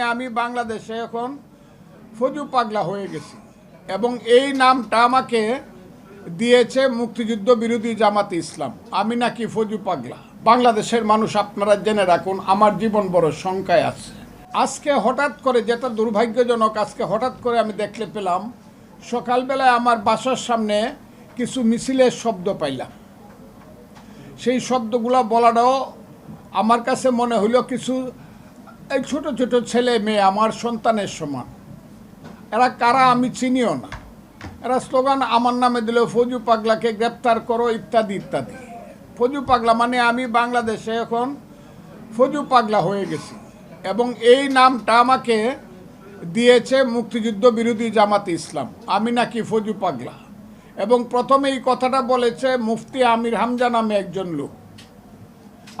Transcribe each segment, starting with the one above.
আমি বাংলাদেশে এখন ফজু পাগলা হয়ে গেছি। এবং এই নামটা আমাকে দিয়েছে মুক্তিযুদ্ধ বিরোধী জামাতে ইসলাম। আমি নাকি ফজু পাগলা। বাংলাদেশের মানুষ আপনারা জেনে রাখুন, আমার জীবন বড় শঙ্কায় আছে। আজকে হঠাৎ করে যেটা দুর্ভাগ্যজনক, আজকে হঠাৎ করে আমি দেখলে পেলাম, সকালবেলায় আমার বাসার সামনে কিছু মিছিলের শব্দ পাইলাম। সেই শব্দগুলো বলাটাও আমার কাছে মনে হইল কিছু এই ছোট ছোট ছেলে মেয়ে আমার সন্তানের সমান। এরা কারা আমি চিনিও না। এরা স্লোগান আমার নামে দিল ফজু পাগলাকে গ্রেপ্তার করো ইত্যাদি ইত্যাদি। ফজু পাগলা মানে আমি বাংলাদেশে এখন ফজু পাগলা হয়ে গেছি। এবং এই নামটা আমাকে দিয়েছে মুক্তিযুদ্ধ বিরোধী জামাতে ইসলাম। আমি নাকি ফজু পাগলা। এবং প্রথমে এই কথাটা বলেছে মুফতি আমির হামজা নামে একজন লোক।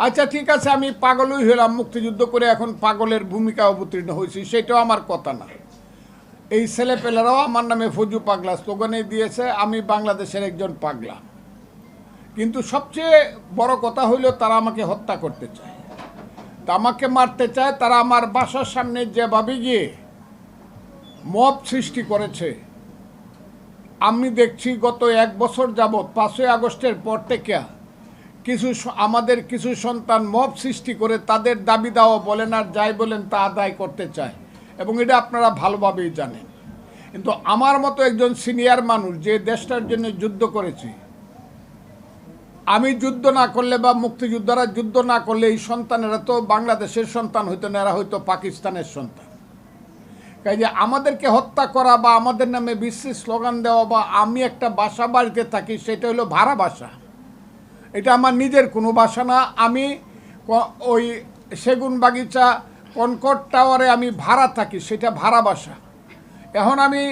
আচ্ছা ঠিক আছে, আমি পাগলই হলাম মুক্তিযুদ্ধ করে এখন পাগলের ভূমিকা অবতীর্ণ হয়েছি, সেটাও আমার কথা না। এই ছেলেপেলেরাও আমার নামে ফজু পাগলা স্লোগানে দিয়েছে, আমি বাংলাদেশের একজন পাগলা। কিন্তু সবচেয়ে বড় কথা হইল, তারা আমাকে হত্যা করতে চায়। তা আমাকে মারতে চায়, তারা আমার বাসার সামনে যেভাবে গিয়ে মব সৃষ্টি করেছে, আমি দেখছি গত এক বছর যাবৎ পাঁচই আগস্টের পর থেকে কিছু আমাদের কিছু সন্তান মব সৃষ্টি করে তাদের দাবি দাওয়া বলেন আর যাই বলেন তা আদায় করতে চায়। এবং এটা আপনারা ভালোভাবেই জানেন। কিন্তু আমার মতো একজন সিনিয়র মানুষ যে দেশটার জন্য যুদ্ধ করেছি, আমি যুদ্ধ না করলে বা মুক্তিযোদ্ধারা যুদ্ধ না করলে এই সন্তানেরা তো বাংলাদেশের সন্তান হইতো না, এরা হয়তো পাকিস্তানের সন্তান। কাজে আমাদেরকে হত্যা করা বা আমাদের নামে বিশ্বের স্লোগান দেওয়া বা আমি একটা বাসা বাড়িতে থাকি, সেটা হলো ভাড়া বাসা। এটা আমার নিজের কোনো বাসা না। আমি ওই সেগুন বাগিচা কনকট টাওয়ারে আমি ভাড়া থাকি, সেটা ভাড়া বাসা। এখন আমি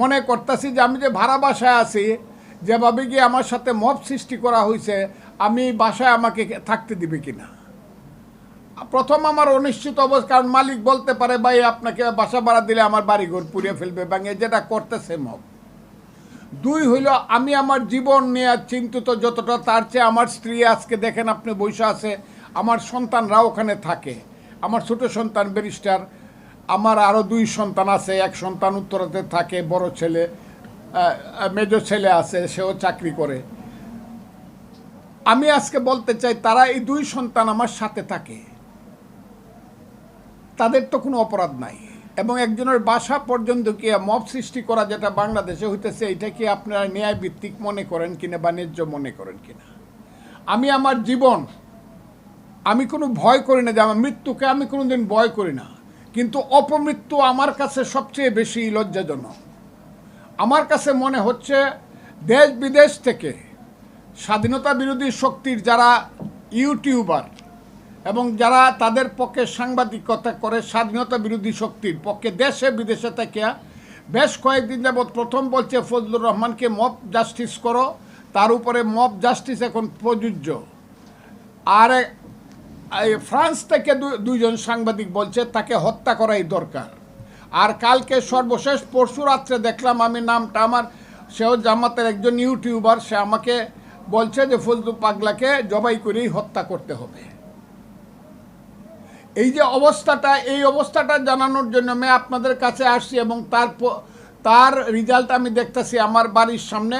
মনে করতেছি যে আমি যে ভাড়া বাসায় আছি, যেভাবে গিয়ে আমার সাথে মব সৃষ্টি করা হয়েছে আমি বাসায় আমাকে থাকতে দিবে কিনা? প্রথম আমার অনিশ্চিত অবস্থা, কারণ মালিক বলতে পারে, ভাই, আপনাকে বাসা ভাড়া দিলে আমার বাড়িঘর পুড়িয়ে ফেলবে ব্যাঙে যেটা করতেছে মব। দুই হইল, আমি আমার জীবন নিয়ে চিন্তিত যতটা, তার চেয়ে আমার স্ত্রী আজকে দেখেন আপনি বসে আছে, আমার সন্তানরা ওখানে থাকে। আমার ছোট সন্তান ব্যারিস্টার, আমার আরও দুই সন্তান আছে, এক সন্তান উত্তরাতে থাকে, বড় ছেলে মেজ ছেলে আছে, সেও চাকরি করে। আমি আজকে বলতে চাই, তারা এই দুই সন্তান আমার সাথে থাকে। তাদের তো কোনো অপরাধ নাই। এবং একজনের বাসা পর্যন্ত কি মব সৃষ্টি করা যেটা বাংলাদেশে হইতেছে, এটা কি আপনারা ন্যায় ভিত্তিক মনে করেন কিনা বা ন্যায্য মনে করেন কিনা? আমি আমার জীবন, আমি কোনো ভয় করি না যে আমার মৃত্যুকে আমি কোনো দিন ভয় করি না। কিন্তু অপমৃত্যু আমার কাছে সবচেয়ে বেশি লজ্জাজনক। আমার কাছে মনে হচ্ছে দেশ বিদেশ থেকে স্বাধীনতা বিরোধী শক্তির যারা ইউটিউবার এবং যারা তাদের পক্ষে সাংবাদিকতা করে স্বাধীনতা বিরোধী শক্তির পক্ষে দেশে বিদেশে থেকে, বেশ কয়েকদিন যাবৎ প্রথম বলছে, ফজলুর রহমানকে মব জাস্টিস করো, তার উপরে মব জাস্টিস এখন প্রযোজ্য। আর ফ্রান্স থেকে দুইজন সাংবাদিক বলছে, তাকে হত্যা করাই দরকার। আর কালকে সর্বশেষ পরশু রাত্রে দেখলাম, আমি নামটা আমার সেও জামাতের একজন ইউটিউবার, সে আমাকে বলছে যে, ফজলু পাগলাকে জবাই করেই হত্যা করতে হবে। এই যে অবস্থাটা, এই অবস্থাটা জানানোর জন্য আমি আপনাদের কাছে আসছি এবং তার তার রেজাল্ট আমি দেখতেছি আমার বাড়ির সামনে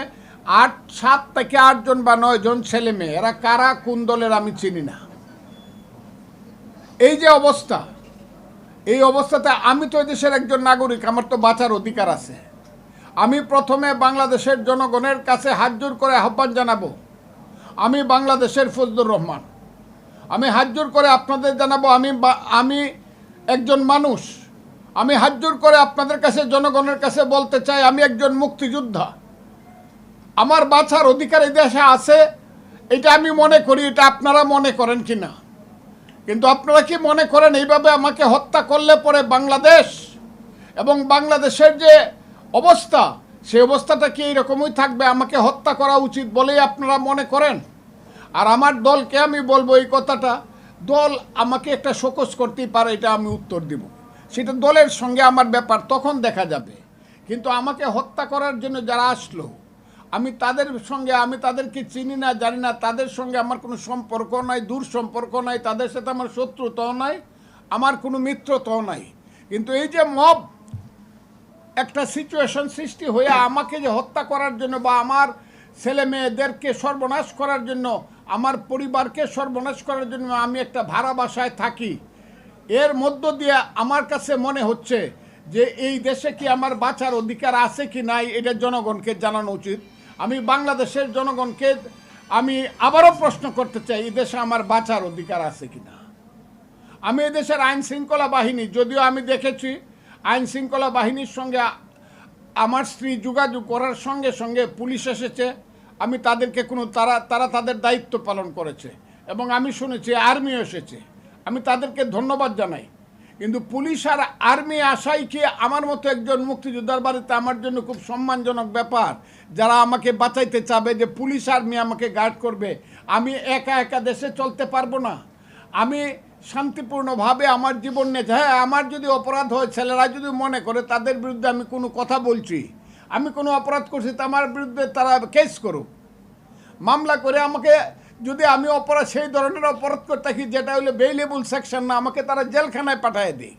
আট, সাত থেকে আটজন বা নয়জন ছেলে মেয়ে, এরা কারা, কোন দলের আমি চিনি না। এই যে অবস্থা, এই অবস্থাতে আমি তো দেশের একজন নাগরিক, আমার তো বাঁচার অধিকার আছে। আমি প্রথমে বাংলাদেশের জনগণের কাছে হাত জোর করে আহ্বান জানাব, আমি বাংলাদেশের ফজলুর রহমান। আমি হাত জোর করে আপনাদের জানাব, আমি আমি একজন মানুষ। আমি হাত জোর করে আপনাদের কাছে, জনগণের কাছে বলতে চাই, আমি একজন মুক্তিযোদ্ধা। আমার বাঁচার অধিকার এই দেশে আছে, এটা আমি মনে করি, এটা আপনারা মনে করেন কি না? কিন্তু আপনারা কি মনে করেন এইভাবে আমাকে হত্যা করলে পরে বাংলাদেশ এবং বাংলাদেশের যে অবস্থা, সেই অবস্থাটা কি এইরকমই থাকবে? আমাকে হত্যা করা উচিত বলেই আপনারা মনে করেন? আর আমার দলকে আমি বলব এই কথাটা, দল আমাকে একটা শোকস করতেই পারে, এটা আমি উত্তর দিব। সেটা দলের সঙ্গে আমার ব্যাপার, তখন দেখা যাবে। কিন্তু আমাকে হত্যা করার জন্য যারা আসলো, আমি তাদের সঙ্গে, আমি তাদেরকে চিনি না, জানি না, তাদের সঙ্গে আমার কোনো সম্পর্ক নাই দূর সম্পর্ক নাই, তাদের সাথে আমার শত্রুতাও নাই, আমার কোনো মিত্রতাও নাই। কিন্তু এই যে মব একটা সিচুয়েশন সৃষ্টি হয়ে আমাকে যে হত্যা করার জন্য বা আমার ছেলে মেয়েদেরকে সর্বনাশ করার জন্য আমার পরিবারকে সর্বনাশ করার জন্য আমি একটা ভাড়া বাসায় থাকি। এর মধ্য দিয়ে আমার কাছে মনে হচ্ছে যে এই দেশে কি আমার বাঁচার অধিকার আছে কি নাই, এটা জনগণকে জানানো উচিত। আমি বাংলাদেশের জনগণকে, আমি আবারও প্রশ্ন করতে চাই, এই দেশে আমার বাঁচার অধিকার আছে কি না? আমি এদেশের আইন শৃঙ্খলা বাহিনী, যদিও আমি দেখেছি আইন শৃঙ্খলা বাহিনীর সঙ্গে আমার স্ত্রী যোগাযোগ করার সঙ্গে সঙ্গে পুলিশ এসেছে। আমি তাদেরকে কোনো, তারা তারা তাদের দায়িত্ব পালন করেছে। এবং আমি শুনেছি আর্মি এসেছে। আমি তাদেরকে ধন্যবাদ জানাই। কিন্তু পুলিশ আর আর্মি আসাই কি আমার মতো একজন মুক্তিযোদ্ধার বাড়িতে আমার জন্য খুব সম্মানজনক ব্যাপার? যারা আমাকে বাঁচাইতে চাবে যে পুলিশ আর্মি আমাকে গার্ড করবে, আমি একা একা দেশে চলতে পারব না। আমি শান্তিপূর্ণভাবে আমার জীবন নিয়ে হ্যাঁ আমার যদি অপরাধ হয়, ছেলেরা যদি মনে করে, তাদের বিরুদ্ধে আমি কোনো কথা বলছি। আমি কোনো অপরাধ করছি তা আমার বিরুদ্ধে তারা কেস করুক। মামলা করে আমাকে যদি আমি অপরাধ, সেই ধরনের অপরাধ করে থাকি, যেটা হলো বেইলেবল সেকশন না, আমাকে তারা জেলখানায় পাঠিয়ে দিই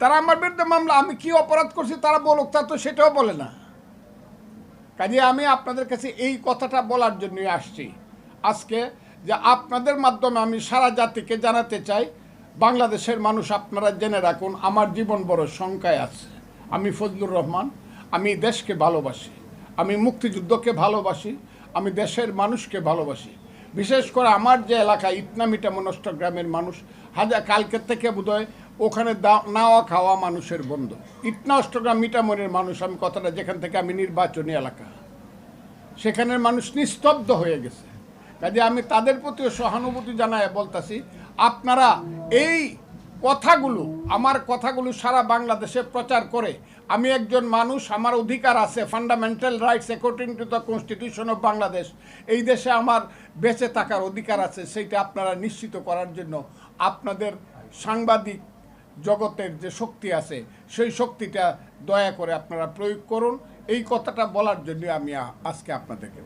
তারা আমার বিরুদ্ধে মামলা, আমি কি অপরাধ করছি তারা বলুক, তা তো সেটাও বলে না। কাজে আমি আপনাদের কাছে এই কথাটা বলার জন্যই আসছি। আজকে যে আপনাদের মাধ্যমে আমি সারা জাতিকে জানাতে চাই, বাংলাদেশের মানুষ আপনারা জেনে রাখুন, আমার জীবন বড় সংখ্যায় আছে। আমি ফজলুর রহমান আমি দেশকে ভালোবাসি। আমি মুক্তিযুদ্ধকে ভালোবাসি। আমি দেশের মানুষকে ভালোবাসি। বিশেষ করে আমার যে এলাকা ইটনামিটা মনস্ট গ্রামের মানুষ হাজার কালকের থেকে বোধহয় ওখানে নাওয়া খাওয়া মানুষের বন্ধ। ইটনা অষ্টগ্রাম মিটামনের মানুষ, আমি কথাটা যেখান থেকে আমি নির্বাচনী এলাকা। সেখানের মানুষ নিস্তব্ধ হয়ে গেছে। কাজে আমি তাদের প্রতিও সহানুভূতি জানায় বলতাছি, আপনারা এই কথাগুলো, আমার কথাগুলো সারা বাংলাদেশে প্রচার করে। আমি একজন মানুষ, আমার অধিকার আছে fundamental rights according to the constitution of Bangladesh এই দেশে আমার বেঁচে থাকার অধিকার আছে, সেইটা আপনারা নিশ্চিত করার জন্য আপনাদের সাংবাদিক জগতের যে শক্তি আছে, সেই শক্তিটা দয়া করে আপনারা প্রয়োগ করুন। এই কথাটা বলার জন্য আমি আজকে আপনাদেরকে।